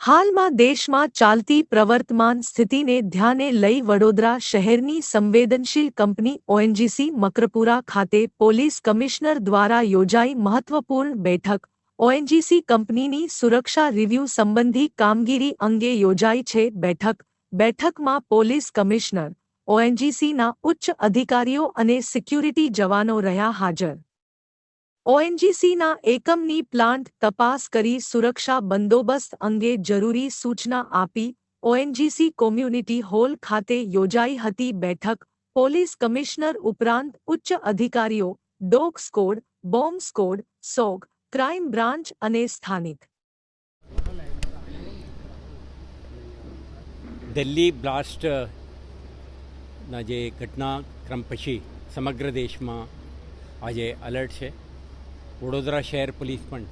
હાલમાં દેશમાં ચાલતી પ્રવર્તમાન સ્થિતિને ધ્યાને લઈ વડોદરા શહેરની સંવેદનશીલ કંપની ઓએનજીસી મકરપુરા ખાતે પોલીસ કમિશનર દ્વારા યોજાઈ મહત્વપૂર્ણ બેઠક. ઓએનજીસી કંપનીની સુરક્ષા રિવ્યૂ સંબંધી કામગીરી અંગે યોજાઈ છે બેઠક. બેઠકમાં પોલીસ કમિશનર, ઓએનજીસીના ઉચ્ચ અધિકારીઓ અને સિક્યુરિટી જવાનો રહ્યા હાજર. ઓએનજીસીના એકમની પ્લાન્ટ તપાસ કરી સુરક્ષા બંદોબસ્ત અંગે જરૂરી સૂચના આપી ઓએનજીસી કોમ્યુનિટી હોલ ખાતે યોજાઈ હતી બેઠક. પોલીસ કમિશનર ઉપરાંત ઉચ્ચ અધિકારીઓ, dog squad, bomb squad, સોગ, crime branch અને સ્થાનિક. દિલ્હી બ્લાસ્ટ ના જે ઘટનાક્રમ પછી સમગ્ર દેશમાં આજે એલર્ટ છે. વડોદરા શહેર પોલીસ પણ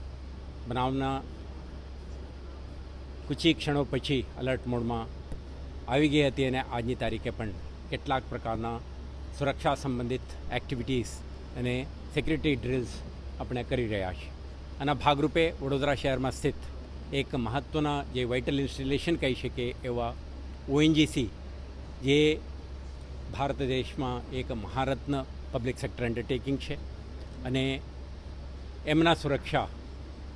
બનાવના કુચી ક્ષણો પછી અલર્ટ મોડમાં આવી ગઈ હતી અને આજની તારીખે પણ કેટલાક પ્રકારના સુરક્ષા સંબંધિત એક્ટિવિટીઝ અને સિક્યુરિટી ડ્રિલ્સ આપણે કરી રહ્યા છીએ. આના ભાગરૂપે વડોદરા શહેરમાં સ્થિત એક મહત્ત્વના જે વાઇટલ ઇન્સ્ટોલેશન કહી શકીએ એવા ઓએનજીસી જે ભારત દેશમાં એક મહારત્ન પબ્લિક સેક્ટર અન્ડરટેકિંગ છે. અને એમના સુરક્ષા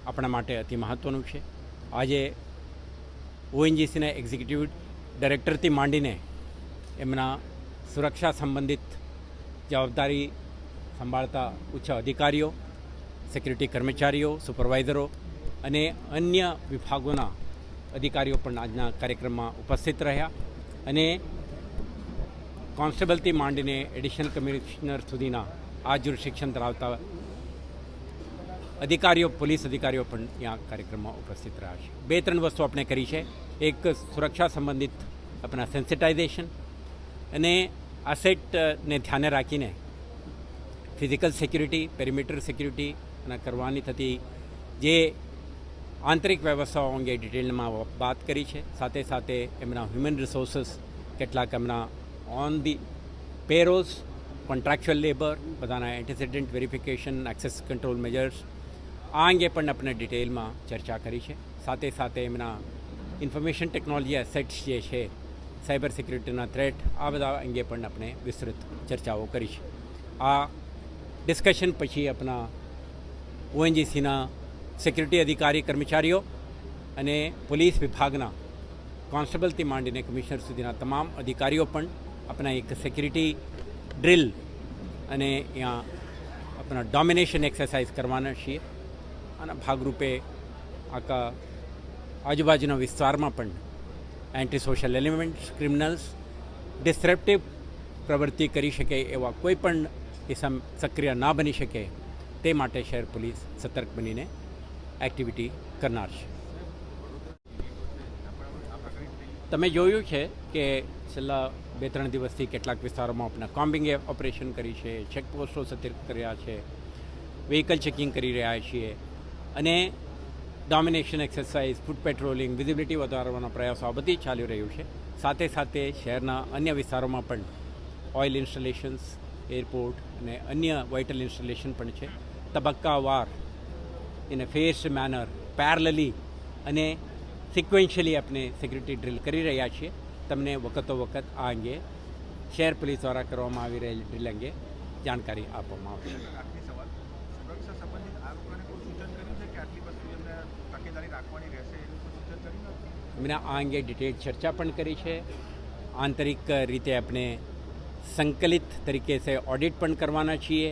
આપણા માટે અતિ મહત્ત્વનું છે. આજે ઓએનજીસીના એક્ઝિક્યુટિવ ડાયરેક્ટરથી માંડીને એમના સુરક્ષા સંબંધિત જવાબદારી સંભાળતા ઉચ્ચ અધિકારીઓ સિક્યુરિટી કર્મચારીઓ સુપરવાઇઝરો અને અન્ય વિભાગોના અધિકારીઓ પણ આજના કાર્યક્રમમાં ઉપસ્થિત રહ્યા અને કોન્સ્ટેબલથી માંડીને એડિશનલ કમિશનર સુધીના આ શિક્ષણ ધરાવતા અધિકારીઓ, પોલીસ અધિકારીઓ પણ ત્યાં કાર્યક્રમમાં ઉપસ્થિત રહ્યા છે. બે, ત્રણ વસ્તુ આપણે કરી છે. એક, સુરક્ષા સંબંધિત આપણા સેન્સિટાઇઝેશન અને અસેટને ધ્યાને રાખીને ફિઝિકલ સિક્યુરિટી, પેરીમીટર સિક્યુરિટી અને કરવાની થતી જે આંતરિક વ્યવસ્થાઓ અંગે ડિટેલમાં વાત કરી છે. સાથે સાથે એમના હ્યુમન રિસોર્સિસ, કેટલાક એમના on the payrolls contractual labour, બધાના antecedent verification, access control measures આ અંગે પણ આપણે ડિટેલમાં ચર્ચા કરી છે. સાથે સાથે એમના ઇન્ફોર્મેશન ટેકનોલોજી એસેટ્સ જે છે, સાયબર સિક્યુરિટીના થ્રેટ આ બધા અંગે પણ આપણે વિસ્તૃત ચર્ચાઓ કરી છે. આ ડિસ્કશન પછી આપણા ઓએનજીસીના સિક્યુરિટી અધિકારી કર્મચારીઓ અને પોલીસ વિભાગના કોન્સ્ટેબલથી માંડીને કમિશનર સુધીના તમામ અધિકારીઓ પણ આપણા એક સિક્યુરિટી ડ્રિલ અને અહીંયા આપણા ડોમિનેશન એક્સરસાઇઝ કરવાના છીએ. આના ભાગરૂપે આખા આજુબાજુના વિસ્તારમાં પણ anti social elements criminals disruptive પ્રવૃત્તિ કરી શકે એવા કોઈ પણ કિસમ સક્રિય ના બની શકે તે માટે શહેર પોલીસ સતર્ક બનીને એક્ટિવિટી કરનાર છે. તમે જોયું છે કે છેલ્લા બે ત્રણ દિવસથી કેટલાક વિસ્તારોમાં આપણે કોમ્બિંગ ઓપરેશન કરી છે ચેકપોસ્ટો સતર્ક કર્યા છે વ્હીકલ ચેકિંગ કરી રહ્યા છીએ. અને domination exercise foot patrolling visibility વધારવાનો પ્રયાસો, આ બધી ચાલી રહ્યું છે. સાથે સાથે શહેરના અન્ય વિસ્તારોમાં પણ ઓઇલ ઇન્સ્ટોલેશન્સ એરપોર્ટ અને અન્ય વાઇટલ ઇન્સ્ટોલેશન પણ છે. તબક્કાવાર in a phased manner parallelly અને સિક્વેન્શિયલી આપણે સિક્યુરિટી ડ્રિલ કરી રહ્યા છીએ. તમને વખતો વખત આ અંગે શહેર પોલીસ દ્વારા કરવામાં આવી રહેલી ડ્રિલ અંગે જાણકારી આપવામાં આવશે આખરી સવાલ સુરક્ષા સંબંધિત આ લોકોને કોઈ સૂચન કર્યું છે કે આટલી વસ્તુ એમને તકેદારી રાખવાની નથી? આ અંગે ડિટેલ ચર્ચા પણ કરી છે. આંતરિક રીતે આપણે સંકલિત તરીકે સે ઓડિટ પણ કરવાના છીએ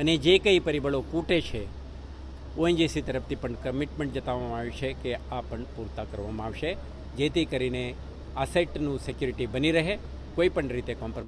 અને જે કંઈ પરિબળો કૂટે છે ઓએનજીસી તરફથી પણ કમિટમેન્ટ જતાવવામાં આવ્યું છે કે આ પણ પૂરતા કરવામાં આવશે, જેથી કરીને આ સેટનું સિક્યુરિટી બની રહે, કોઈ પણ રીતે કોમ્પ્રોમાઇઝ